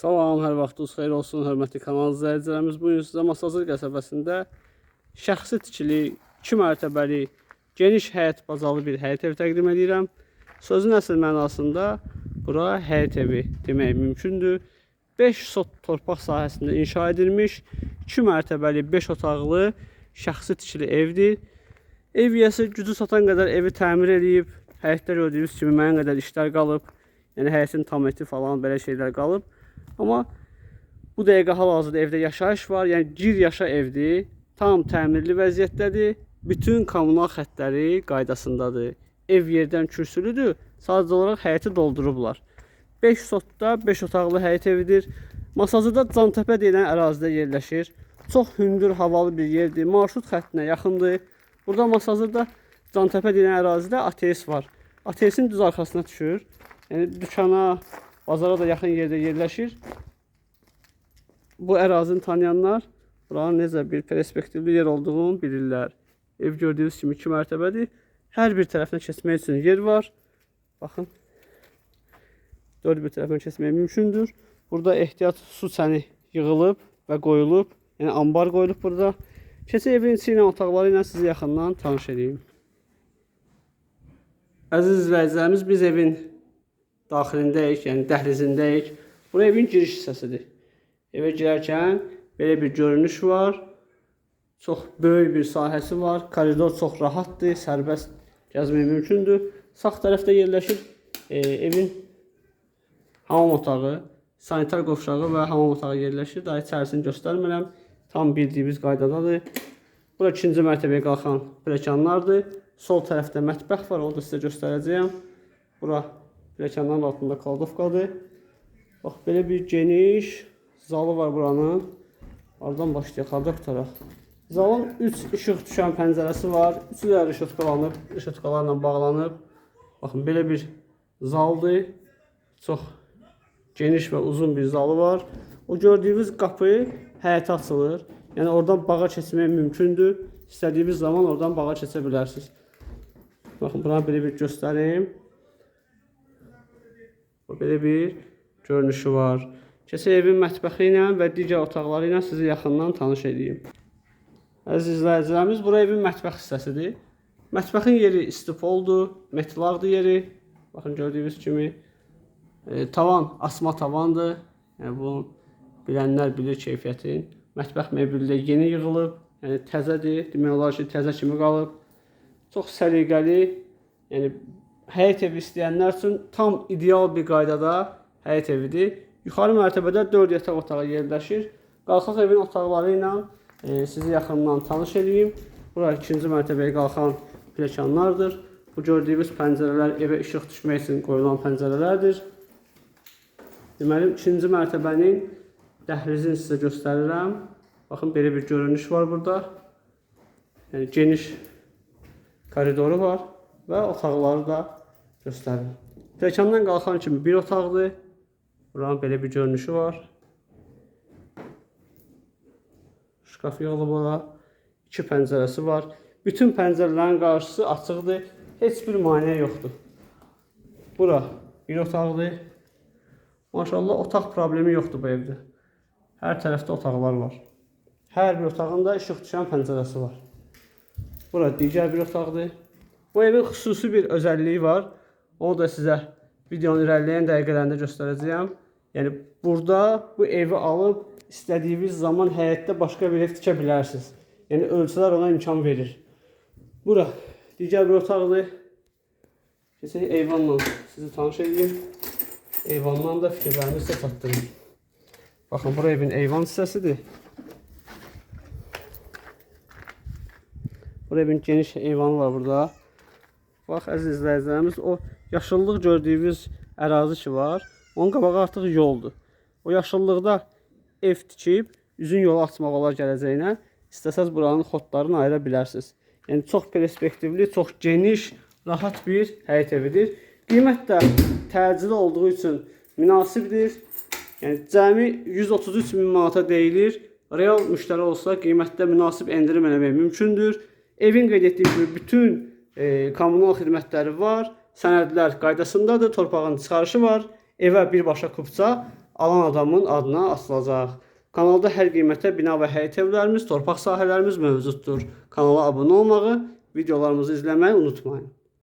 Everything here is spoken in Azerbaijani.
Salam, hər vaxtınız xeyir olsun, hörmətli kanal izləyicilərimiz. Bu gün sizə Masazır qəsəbəsində şəxsi tikili, 2 mərtəbəli, geniş həyət bacalı bir həyət evi təqdim edirəm. Sözün əsl mənasında bura həyət evi demək mümkündür. 5 sot torpaq sahəsində inşa edilmiş 2 mərtəbəli, 5 otaqlı şəxsi tikili evdir. Ev yiyəsi gücü satan qədər evi təmir edib. Həyətdə gördüyünüz kimi müəyyən qədər işlər qalıb. Yəni həyətin tam eti falan belə şeylər qalıb. Amma bu dəqiqə hal-hazırda evdə yaşayış var. Yəni gir yaşa evdir. Tam təmirli vəziyyətdədir. Bütün kommunal xəttləri qaydasındadır. Ev yerdən kürsülüdür. Sadəcə olaraq həyəti doldurublar. 5 sotda 5 otaqlı həyət evidir. Masazıda Cantəpə deyilən ərazidə yerləşir. Çox hündür, havalı bir yerdir. Marşrut xəttinə yaxındır. Burada Masazırda Cantəpə deyilən ərazidə ATS var. ATS-in düz arxasına düşür. Yəni dükana, bazara da yaxın yerdə yerləşir. Bu ərazini tanıyanlar buranın necə bir perspektivli yer olduğunu bilirlər. Ev gördüyünüz kimi 2 mərtəbədir. Hər bir tərəfinə keçmək üçün yer var. Baxın. Dörd bir tərəfinə keçmək mümkündür. Burada ehtiyat su çəni yığılıb və qoyulub. Yəni ambar qoyulub burada. Keçə evin içi ilə otaqları ilə sizi yaxından tanış edeyim. Əziz izləyicilərimiz, biz evin daxilindəyik, yəni dəhlizindəyik. Bura evin giriş hissəsidir. Evə girərkən belə bir görünüş var. Çox böyük bir sahəsi var. Koridor çox rahatdır, sərbəst gəzmək mümkündür. Sağ tərəfdə yerləşir e, evin hamam otağı, sanitar qovşağı və hamam otağı yerləşir. Daha içərisini göstərmirəm. Tam bildiyimiz qaydadadır. Bura ikinci mərtəbəyə qalxan pilləkənlərdir. Sol tərəfdə mətbəx var, onu da sizə göstərəcəyəm. Bura pilləkənlərin altında kaldovkadır. Bax, belə bir geniş zalı var buranın. Oradan başlayaq, harda qutaraq. Zalın 3 işıq düşən pəncərəsi var. Üçü də rişotkalanıb, rişotkalarla bağlanıb. Baxın, belə bir zaldır. Çox geniş və uzun bir zalı var. O gördüyünüz qapı həyətə açılır. Yəni oradan bağa keçmək mümkündür. İstədiyiniz zaman oradan bağa keçə bilərsiniz. Baxın, buna belə bir göstərim. Bu belə bir görünüşü var. Keçə evin mətbəxi ilə və digər otaqları ilə sizi yaxından tanış edeyim. Əziz izləyicilərimiz, bura evin mətbəx hissəsidir. Mətbəxin yeri istifoldur, metlaqdır yeri. Baxın gördüyünüz kimi e, tavan asma tavandır. Yəni bunu bilənlər bilir keyfiyyətin. Mətbəx mebeli də yeni yığılıb, yəni təzədir. Demək olar ki, təzə kimi qalıb. Çox səliqəli, yəni həyət evi istəyənlər üçün tam ideal bir qaydada həyət evidir. Yuxarı mərtəbədə 4 yataq otağı yerləşir. Qalxaq evin otaqları ilə e, sizi yaxından tanış edeyim. Bura ikinci mərtəbəyə qalxan pilləkənlərdir. Bu gördüyünüz pəncərələr evə işıq düşmək üçün qoyulan pəncərələrdir. Deməli, ikinci mərtəbənin dəhlizini sizə göstərirəm. Baxın, belə bir görünüş var burada. Yəni geniş koridoru var və otaqları da göstərir. Pilləkəndən qalxan kimi bir otaqdır. Buranın belə bir görünüşü var. Şkaf yolu bura. İki pəncərəsi var. Bütün pəncərələrin qarşısı açıqdır. Heç bir maneə yoxdur. Bura bir otaqdır. Maşallah otaq problemi yoxdur bu evdə. Hər tərəfdə otaqlar var. Hər bir otağında işıq düşən pəncərəsi var. Bura digər bir otaqdır. Bu evin xüsusi bir özəlliyi var. Onu da sizə videonun irəliləyən dəqiqələrində göstərəcəyəm. Yəni burada bu evi alıb istədiyiniz zaman həyətdə başqa bir ev tikə bilərsiniz. Yəni ölçülər ona imkan verir. Bura digər bir otaqdır. Keçək eyvanla sizi tanış edeyim. Eyvandan da fikirlərimi sizə çatdırım. Baxın, bura evin eyvan hissəsidir. Bura evin geniş eyvanı var burada. Bax, əziz izləyicilərimiz, o yaşıllıq gördüyünüz ərazi ki var, onun qabağı artıq yoldur. O yaşıllıqda ev tikib, üzün yolu açmaq olar gələcəyinə, istəsəz buranın xodlarını ayıra bilərsiniz. Yəni, çox perspektivli, çox geniş, rahat bir həyət evidir. Qiymət də təcili olduğu üçün münasibdir. Yəni cəmi 133 min manata deyilir. Real müştəri olsa qiymətdə münasib endirim eləmək mümkündür. Evin qeyd etdiyim kimi bütün e, kommunal xidmətləri var. Sənədlər qaydasındadır. Torpağın çıxarışı var. Evə birbaşa kupça alan adamın adına asılacaq. Kanalda hər qiymətə bina və həyət evlərimiz, torpaq sahələrimiz mövcuddur. Kanala abunə olmağı, videolarımızı izləməyi unutmayın.